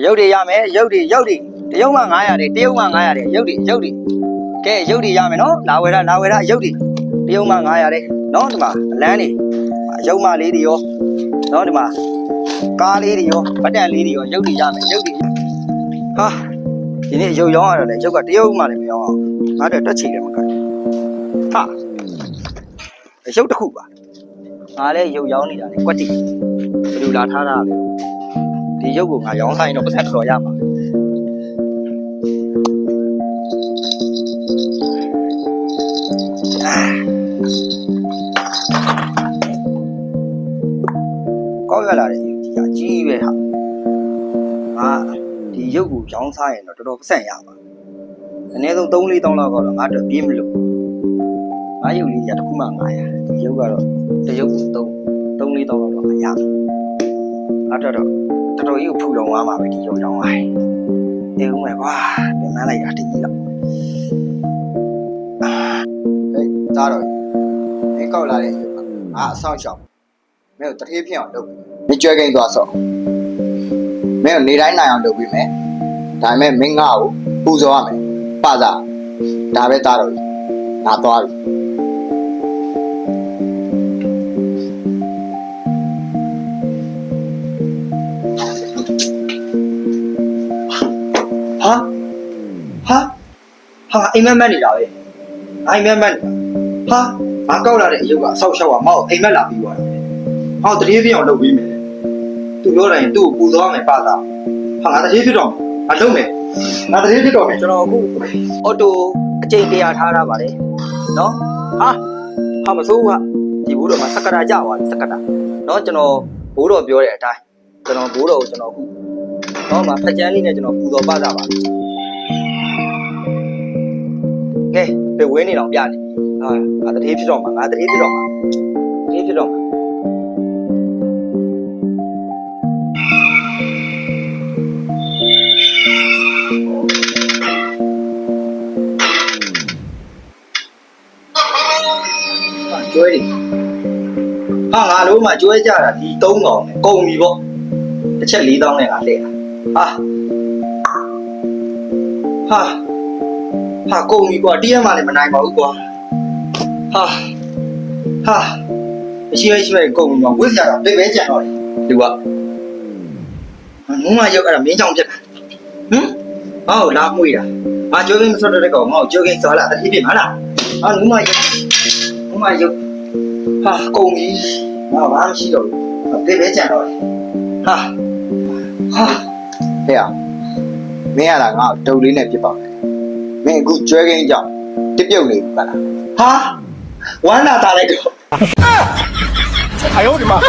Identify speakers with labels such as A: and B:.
A: ရုပ်တွေရမယ်ရုပ်တွေရုပ်တွေတရုပ်မှ900တယ်တရုပ်မှ900တယ်ရုပ်တွေရုပ်တွေကဲရုပ်တွေရမယ်နော်လာဝယ်တာလာဝယ်တာရုပ်တွေတရုပ်မှ900တယ်နော်ဒီမှာအလန်းတွေရုပ်မှလေးတွေရောနော်ဒီမှာကားလေးတွေရောဗတ်တန်လေးတွေရောရုပ်တွေရမယ်ရုပ်တွေဟာဒီနေ့ရုပ်ရောင်းရတော့လေရုပ်ကတရုပ်မှလည်းမရောင်းအောင်ငါတို့တက်ချီလည်းမကတ်ဟာရုပ်တစ်ခုပါငါလည်းရုပ်ရောင်းနေတာလေကွက်တိဘယ်လိုလာထားတာလဲ ဒီရုပ်ကိုငါရောင်းဆိုင်တော့ပတ်သက်တော်ရမှာကောက်ရလာတဲ့ရုပ်ကြီးကကြီးပဲဟာငါဒီရုပ်ကိုရောင်းစားရင်တော့တော်တော်ပတ်သက်ရမှာအနည်းဆုံး3 4တောင်းလောက်ကတော့ငါတော့ပြေးမလို့ငါရုပ်လေးရတစ်ခုမှ900ဒီရုပ်ကတော့တစ်ရုပ်ကို3 3 4တောင်းလောက်တော့ရမှာ ငါတော့တော့တော်တော်ကြီးကိုဖူလုံသွားမှာပဲဒီရုံချောင်းပါတေဦးမယ်ကွာပြန်မလိုက်တာတကြီးတော့ဟေးသားတော့မင်းကောက်လာတဲ့ရုပ်ကငါအဆောင်ရှောက်မင်းကိုတထေးဖြစ်အောင်လုပ်မင်းကြွဲကိန်းသွားဆော့မင်းကိုနေတိုင်းနိုင်အောင်လုပ်ပြီးမယ်ဒါပေမဲ့မင်းငါ့ကိုပူဇော်ရမယ်ပသာဒါပဲသားတော့ငါသွားပြီ ဟာဟာဟာအိမ်မက်မက်နေတာပဲအိမ်မက်မက်နေတာဟာငါကောက်လာတဲ့အယုတ်ကအဆောက်ရှောက်ကမောက်အိမ်မက်လာပြီးသွားတယ်ဟောတတိယပြအောင်လုပ်ပြီးမယ်သူပြောတိုင်းသူ့ကိုပူသွားမယ်ပါသားဟာငါတတိယဖြစ်တော့ငါလုပ်မယ်ငါတတိယဖြစ်တော့မယ်ကျွန်တော်အခုအော်တိုအချိန်တရာထားတာပါလေနော်ဟာဟာမစိုးဘူးကဒီဘိုးတော်မှာစက္ကရာကြသွားပြီစက္ကရာနော်ကျွန်တော်ဘိုးတော်ပြောတဲ့အတိုင်းကျွန်တော်ဘိုးတော်ကိုကျွန်တော်အခု တော့မှာဖက်ချန်းလေးနဲ့ကျွန်တော်ပူတော်ပါတာပါကဲပြေဝင်းနေတော့ပြနေဟာငါတတိဖြစ်တော့မှာငါတတိဖြစ်တော့မှာတတိဖြစ်တော့မှာဟာကျွဲနေဟာငါတို့မှကျွဲကြတာဒီ၃កောင်နဲ့ကုန်ပြီပေါ့တစ်ချက်၄000နဲ့ငါလှည့်တာ ဟာဟာဟာကုန်ပြီကွာတရားမှလည်းမနိုင်ပါဘူးကွာဟာဟာမရှိမရှိပဲကုန်ပြီကွာဝိဇ္ဇာတော့ပြပဲကြံတော့တယ်ဒီကငုံမရောက်အဲ့ဒါမင်းကြောင့်ဖြစ်တာဟမ်ဟောလာမွေးတာငါကြိုးကင်းမဆွတ်တဲ့ကောင်ငါ့ကိုကြိုးကင်းစောလာတတိပြမလားဟာငုံမရောက်ငုံမရောက်ဟာကုန်ပြီငါဘာမှမရှိတော့ဘူးပြပဲကြံတော့တယ်ဟာဟာ ဟဲ့အောင်မင်းရတာငါ့ကိုဒုတ်လေးနဲ့ပြစ်ပါမယ်မင်းအခုကျွဲကင်းကြောင့်တစ်ပြုတ်နေဘူးကလားဟာဝမ်းနာတာလိုက်တော့
B: 哎呦我的妈！